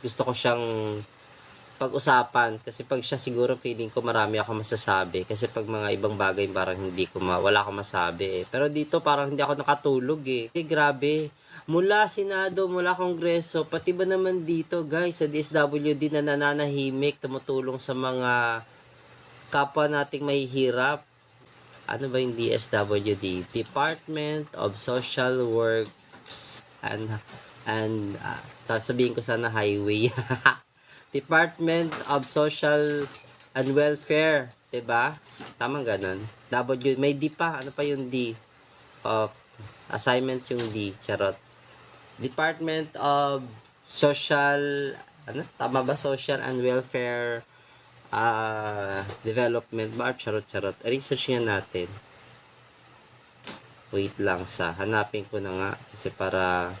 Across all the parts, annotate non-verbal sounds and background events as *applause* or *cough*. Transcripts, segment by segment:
gusto ko siyang pag-usapan kasi pag siya siguro feeling ko marami ako masasabi kasi pag mga ibang bagay parang hindi ko ma wala akong masabi eh. pero dito parang hindi ako nakatulog eh. eh grabe mula Senado, mula Kongreso, pati ba naman dito guys sa DSWD na nananahimik, tumutulong sa mga kapwa nating mahihirap. Ano ba yung DSWD? Department of Social Works and and uh, sasabihin ko sana highway. *laughs* Department of Social and Welfare, 'di ba? Tama ganun. W may D pa, ano pa yung D? Of assignment yung D, charot. Department of Social ano? Tama ba? Social and Welfare ah Development ba? Charot, charot. Research nga natin. Wait lang sa hanapin ko na nga kasi para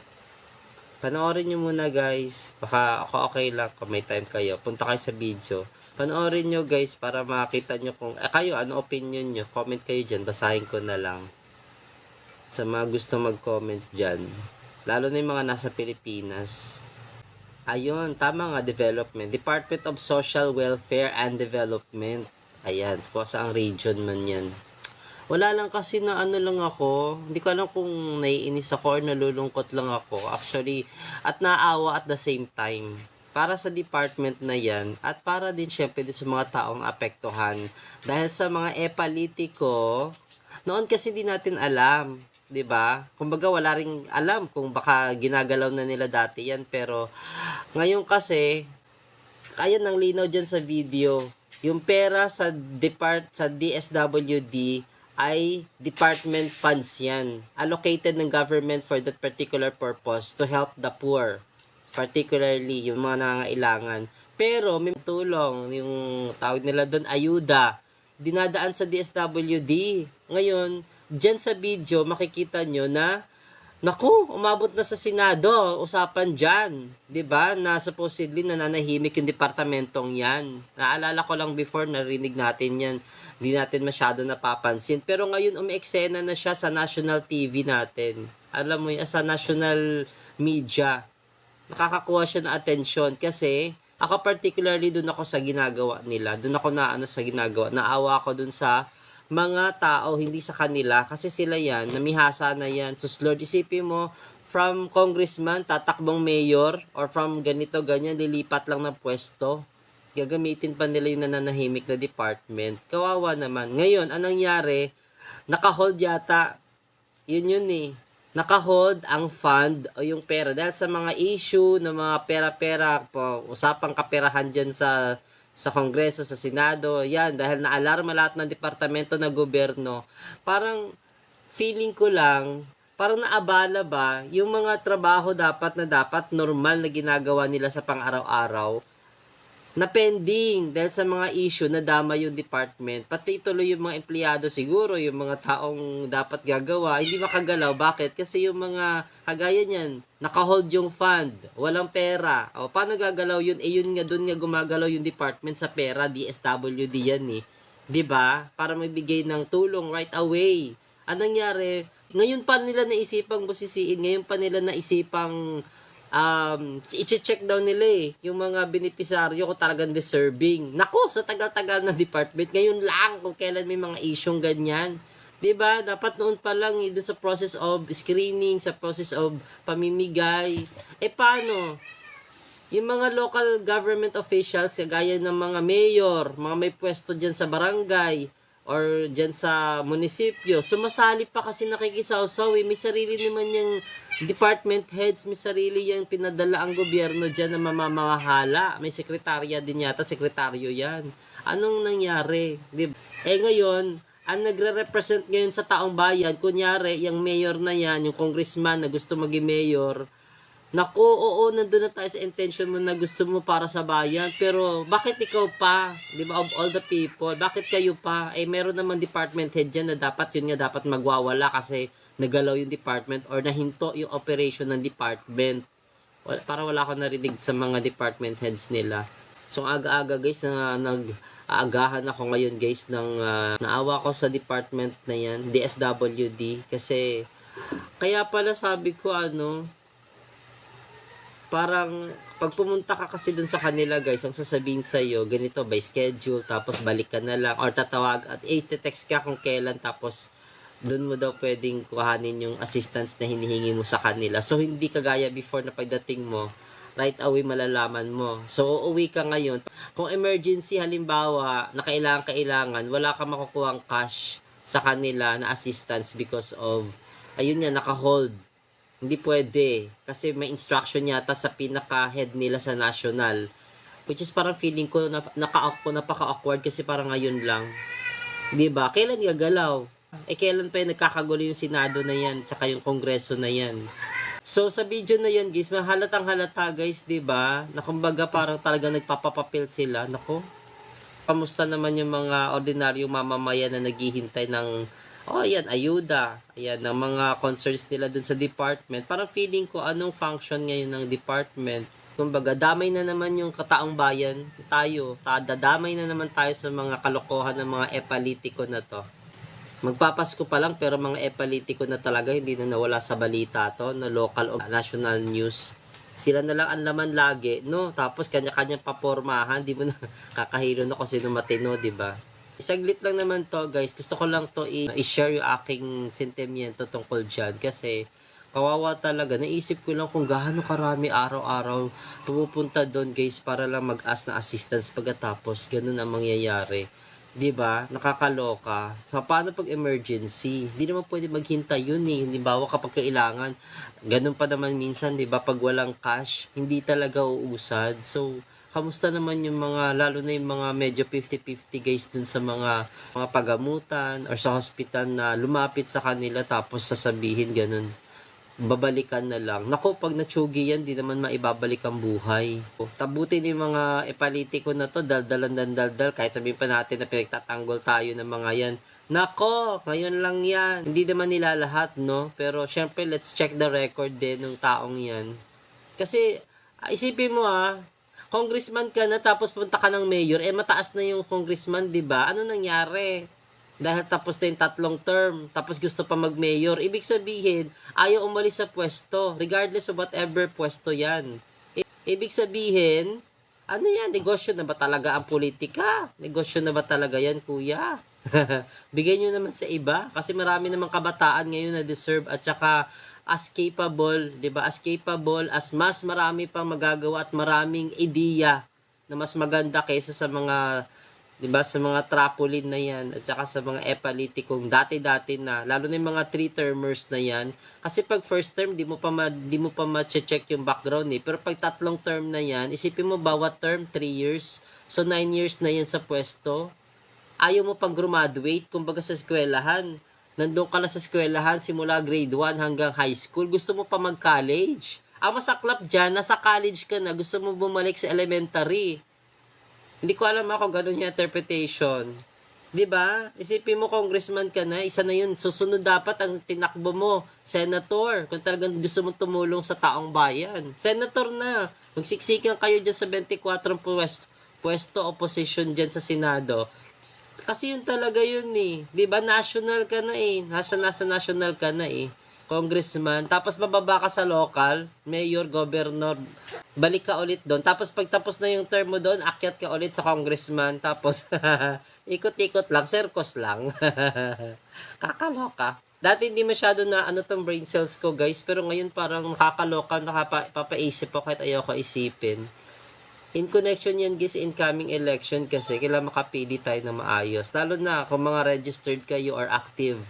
panoorin nyo muna guys. Baka ako okay lang kung may time kayo. Punta kayo sa video. Panoorin nyo guys para makita nyo kung, eh kayo, ano opinion nyo. Comment kayo dyan. Basahin ko na lang. Sa mga gusto mag-comment dyan. Lalo na yung mga nasa Pilipinas. Ayun, tama nga, development. Department of Social Welfare and Development. Ayan, kung saang region man yan. Wala lang kasi na ano lang ako. Hindi ko alam kung naiinis ako or nalulungkot lang ako. Actually, at naawa at the same time. Para sa department na yan at para din syempre din sa mga taong apektuhan. Dahil sa mga e-politiko, noon kasi di natin alam. 'di ba? Kumbaga wala ring alam kung baka ginagalaw na nila dati 'yan pero ngayon kasi kaya ng linaw diyan sa video. Yung pera sa depart sa DSWD ay department funds yan. Allocated ng government for that particular purpose to help the poor. Particularly yung mga nangangailangan. Pero may tulong, yung tawag nila doon, ayuda. Dinadaan sa DSWD. Ngayon, dyan sa video, makikita nyo na Naku, umabot na sa Senado, usapan dyan. ba Na supposedly nananahimik yung departamentong yan. Naalala ko lang before, narinig natin yan. Hindi natin masyado napapansin. Pero ngayon, umeeksena na siya sa national TV natin. Alam mo yun, sa national media. Nakakakuha siya ng atensyon kasi ako particularly doon ako sa ginagawa nila. Doon ako na ano sa ginagawa. Naawa ako doon sa mga tao, hindi sa kanila, kasi sila yan, namihasa na yan. Sus Lord, isipin mo, from congressman, tatakbong mayor, or from ganito, ganyan, lilipat lang ng pwesto. Gagamitin pa nila yung nananahimik na department. Kawawa naman. Ngayon, anong nangyari? Nakahold yata. Yun yun eh. Nakahold ang fund o yung pera. Dahil sa mga issue ng mga pera-pera, po, usapang kaperahan dyan sa sa Kongreso, sa Senado, yan, dahil naalarma lahat ng departamento na gobyerno, parang feeling ko lang, parang naabala ba, yung mga trabaho dapat na dapat normal na ginagawa nila sa pang-araw-araw, na pending dahil sa mga issue na dama yung department. Pati tuloy yung mga empleyado siguro, yung mga taong dapat gagawa, hindi makagalaw. Bakit? Kasi yung mga kagaya niyan, nakahold yung fund, walang pera. O, paano gagalaw yun? Eh, yun nga, dun nga gumagalaw yung department sa pera, DSWD yan eh. ba? Para magbigay ng tulong right away. Anong nangyari? Ngayon pa nila naisipang busisiin, ngayon pa nila naisipang um, i-check daw nila eh, yung mga benepisaryo ko talagang deserving. Nako, sa tagal-tagal ng department, ngayon lang kung kailan may mga isyong ganyan. 'Di ba? Dapat noon pa lang eh, sa process of screening, sa process of pamimigay. Eh paano? Yung mga local government officials, kagaya ng mga mayor, mga may pwesto dyan sa barangay, or dyan sa munisipyo, sumasali pa kasi nakikisawsaw eh. May sarili naman yung department heads, may sarili yung pinadala ang gobyerno dyan na mamamahala. May sekretarya din yata, sekretaryo yan. Anong nangyari? Di? Eh ngayon, ang nagre-represent ngayon sa taong bayan, kunyari, yung mayor na yan, yung congressman na gusto maging mayor, Naku, oo, nandun na tayo sa intention mo na gusto mo para sa bayan. Pero, bakit ikaw pa? Di ba, of all the people, bakit kayo pa? Eh, meron naman department head dyan na dapat yun nga dapat magwawala kasi nagalaw yung department or nahinto yung operation ng department. Wala, para wala akong narinig sa mga department heads nila. So, aga-aga guys, na nag-aagahan ako ngayon guys ng ah, naawa ko sa department na yan, DSWD. Kasi, kaya pala sabi ko ano, parang pag pumunta ka kasi dun sa kanila guys, ang sasabihin sa iyo, ganito by schedule, tapos balik ka na lang, or tatawag at eh, text ka kung kailan, tapos dun mo daw pwedeng kuhanin yung assistance na hinihingi mo sa kanila. So, hindi kagaya before na pagdating mo, right away malalaman mo. So, uuwi ka ngayon. Kung emergency, halimbawa, na kailangan-kailangan, wala ka makukuhang cash sa kanila na assistance because of, ayun nga, naka-hold. Hindi pwede. Kasi may instruction yata sa pinaka-head nila sa national. Which is parang feeling ko na, naka, napaka-awkward kasi parang ngayon lang. 'Di ba? Kailan gagalaw? Eh, kailan pa yung nagkakagulo yung Senado na yan, tsaka yung Kongreso na yan. So, sa video na yan, guys, mahalatang halata, guys, 'di ba Na kumbaga parang talaga nagpapapapil sila. Nako, kamusta naman yung mga ordinaryong mamamayan na naghihintay ng, oh, ayan, ayuda. Ayan, ng mga concerns nila dun sa department. Parang feeling ko, anong function ngayon ng department? Kumbaga, damay na naman yung kataong bayan, tayo. Ta- Dadamay na naman tayo sa mga kalokohan ng mga epalitiko na to. Magpapasko pa lang pero mga epalitiko na talaga hindi na nawala sa balita to na local o national news. Sila na lang ang laman lagi, no? Tapos kanya-kanyang papormahan, di mo na *laughs* kakahilo na kung sino matino, di ba? Isaglit lang naman to, guys. Gusto ko lang to i-share yung aking sentimiento tungkol dyan kasi kawawa talaga. Naisip ko lang kung gaano karami araw-araw pumupunta doon, guys, para lang mag-ask na assistance pagkatapos. Ganun ang mangyayari. 'di ba? Nakakaloka. So paano pag emergency? Hindi naman pwede maghintay 'yun eh. Halimbawa kapag kailangan, ganun pa naman minsan 'di ba pag walang cash, hindi talaga uusad. So kamusta naman yung mga lalo na yung mga medyo 50-50 guys dun sa mga mga pagamutan or sa hospital na lumapit sa kanila tapos sasabihin ganun babalikan na lang. Nako, pag natsugi yan, di naman maibabalik ang buhay. Tabutin yung mga epalitiko na to, daldalan dan daldal, kahit sabihin pa natin na pinagtatanggol tayo ng mga yan. Nako, ngayon lang yan. Hindi naman nila lahat, no? Pero syempre, let's check the record din ng taong yan. Kasi, ah, isipin mo ah, congressman ka na tapos punta ka ng mayor, eh mataas na yung congressman, di ba? Ano nangyari? dahil tapos na yung tatlong term, tapos gusto pa mag-mayor, ibig sabihin, ayaw umalis sa pwesto, regardless of whatever pwesto yan. Ibig sabihin, ano yan, negosyo na ba talaga ang politika? Negosyo na ba talaga yan, kuya? *laughs* Bigyan nyo naman sa iba, kasi marami namang kabataan ngayon na deserve at saka as capable, 'di ba? As capable as mas marami pang magagawa at maraming ideya na mas maganda kaysa sa mga 'di ba sa mga trapoline na 'yan at saka sa mga epalitikong dati-dati na lalo na yung mga three termers na 'yan. Kasi pag first term di mo pa ma, di mo pa ma-check yung background eh. Pero pag tatlong term na 'yan isipin mo bawat term 3 years. So 9 years na 'yan sa pwesto. Ayaw mo pang graduate kumbaga sa eskwelahan nandun ka na sa eskwelahan simula grade 1 hanggang high school gusto mo pa mag-college ang masaklap dyan, nasa college ka na, gusto mo bumalik sa elementary. Hindi ko alam ako ganun yung interpretation. 'Di ba? Isipin mo congressman ka na, isa na 'yun. Susunod dapat ang tinakbo mo, senator. Kung talagang gusto mo tumulong sa taong bayan. Senator na. Magsiksikan kayo diyan sa 24 pwesto, pwesto opposition diyan sa Senado. Kasi yun talaga yun eh. 'Di ba? National ka na eh. Nasa nasa national ka na eh congressman, tapos bababa ka sa local, mayor, governor, balik ka ulit doon. Tapos pag tapos na yung term mo doon, akyat ka ulit sa congressman, tapos *laughs* ikot-ikot lang, circus lang. *laughs* Kakaloka. Dati hindi masyado na ano tong brain cells ko guys, pero ngayon parang nakakaloka, nakapapaisip ako kahit ayoko isipin. In connection yan guys, incoming election kasi kailangan makapili tayo na maayos. Lalo na kung mga registered kayo or active.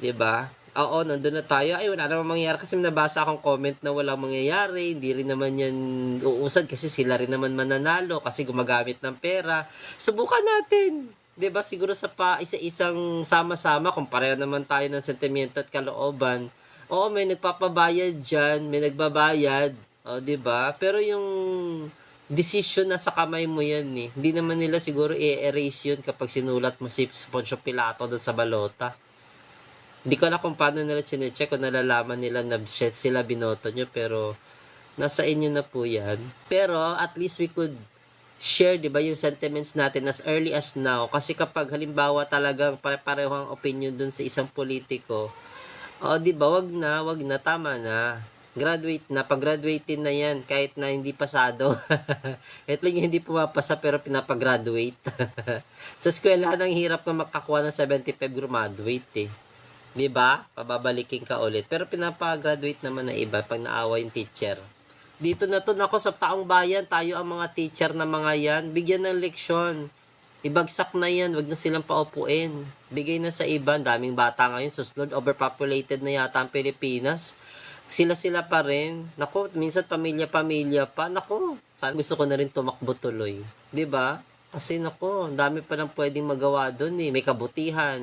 'di ba? oo, nandun na tayo. Ay, wala namang mangyayari kasi nabasa akong comment na walang mangyayari. Hindi rin naman yan uusad kasi sila rin naman mananalo kasi gumagamit ng pera. Subukan natin. 'Di ba Siguro sa pa isa-isang sama-sama kung pareho naman tayo ng sentimento at kalooban. Oo, may nagpapabayad dyan, may nagbabayad. O, 'di ba Pero yung decision na sa kamay mo yan eh. Hindi naman nila siguro i-erase yun kapag sinulat mo si Poncio Pilato doon sa balota. Hindi ko alam kung paano nila chinecheck kung nalalaman nila na sila binoto nyo pero nasa inyo na po yan. Pero at least we could share 'di ba yung sentiments natin as early as now kasi kapag halimbawa talagang pare-pareho ang opinion dun sa isang politiko oh 'di ba wag na wag na tama na graduate na, pag-graduate na yan, kahit na hindi pasado. *laughs* At lang hindi pumapasa pero pinapagraduate. *laughs* sa eskwela, ang hirap na makakuha ng 75 graduate eh. Di ba? Pababalikin ka ulit. Pero pinapagraduate naman na iba pag naawa yung teacher. Dito na to, nako sa taong bayan, tayo ang mga teacher na mga yan, bigyan ng leksyon. Ibagsak na yan, wag na silang paupuin. Bigay na sa iba, daming bata ngayon, susunod, overpopulated na yata ang Pilipinas. Sila-sila pa rin. Nako, minsan pamilya-pamilya pa. Nako, saan gusto ko na rin tumakbo tuloy. ba? Kasi nako, dami pa nang pwedeng magawa doon eh. May kabutihan.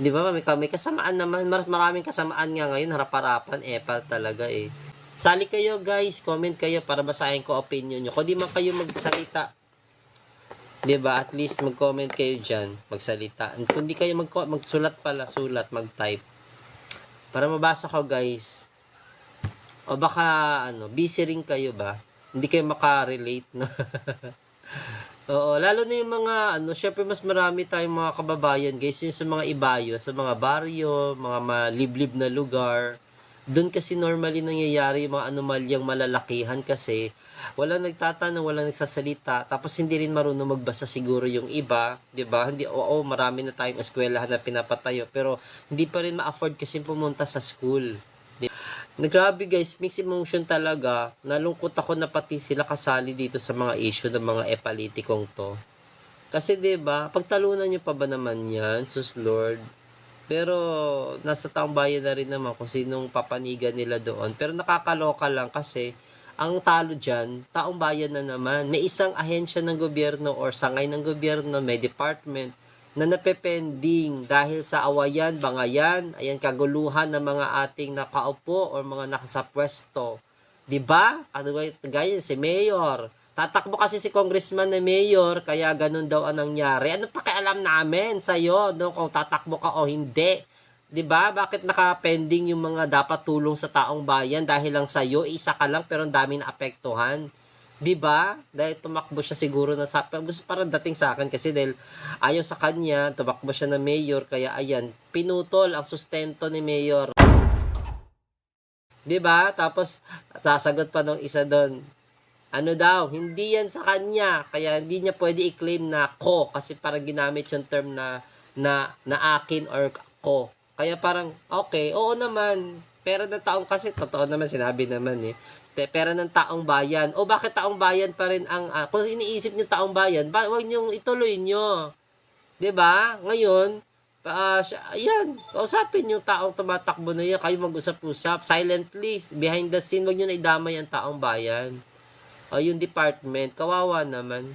'Di ba? May, may kasamaan naman. Mar- Maraming kasamaan nga ngayon, harap-harapan, epal talaga eh. Sali kayo guys, comment kayo para basahin ko opinion nyo. Kung di man kayo magsalita, 'di ba? At least mag-comment kayo diyan, magsalita. Kung di kayo mag magsulat pala, sulat, mag-type. Para mabasa ko, guys. O baka ano, busy rin kayo ba? Hindi kayo maka-relate na. *laughs* Oo, lalo na yung mga ano, syempre mas marami tayong mga kababayan, guys, yung sa mga ibayo, sa mga baryo, mga maliblib na lugar. Doon kasi normally nangyayari yung mga anomalyang malalakihan kasi walang nagtatanong, walang nagsasalita, tapos hindi rin marunong magbasa siguro yung iba, 'di ba? Hindi oo, marami na tayong eskwelahan na pinapatayo, pero hindi pa rin ma-afford kasi pumunta sa school. Di- Nagrabe guys, mixed emotion talaga. Nalungkot ako na pati sila kasali dito sa mga issue ng mga epalitikong to. Kasi 'di ba, pagtalunan niyo pa ba naman 'yan, sus Lord? Pero nasa taong bayan na rin naman kung sinong papanigan nila doon. Pero nakakaloka lang kasi ang talo dyan, taong bayan na naman. May isang ahensya ng gobyerno or sangay ng gobyerno, may department na napepending dahil sa awayan, bangayan, ayan kaguluhan ng mga ating nakaupo or mga nakasapwesto. 'Di ba? Kagaya gaya si mayor. Tatakbo kasi si congressman na mayor, kaya ganun daw ang nangyari. Ano pakialam namin sa iyo no, kung tatakbo ka o hindi? 'Di ba? Bakit naka-pending yung mga dapat tulong sa taong bayan dahil lang sa iyo, isa ka lang pero ang daming naapektuhan. 'Di ba? Dahil tumakbo siya siguro na sa gusto parang dating sa akin kasi dahil ayaw sa kanya, tumakbo siya na mayor kaya ayan, pinutol ang sustento ni mayor. 'Di ba? Tapos sasagot pa nung isa doon, ano daw, hindi yan sa kanya, kaya hindi niya pwede i-claim na ko kasi parang ginamit yung term na na na akin or ko. Kaya parang okay, oo naman. Pera ng taong kasi totoo naman sinabi naman eh. Te- Pera ng taong bayan. O bakit taong bayan pa rin ang ah, kung iniisip niyo taong bayan, ba, wag niyo ituloy niyo. 'Di ba? Ngayon, pa, siya, ayan, kausapin yung taong tumatakbo na yan, kayo mag-usap-usap, silently, behind the scene, wag niyo na idamay ang taong bayan. O yung department, kawawa naman.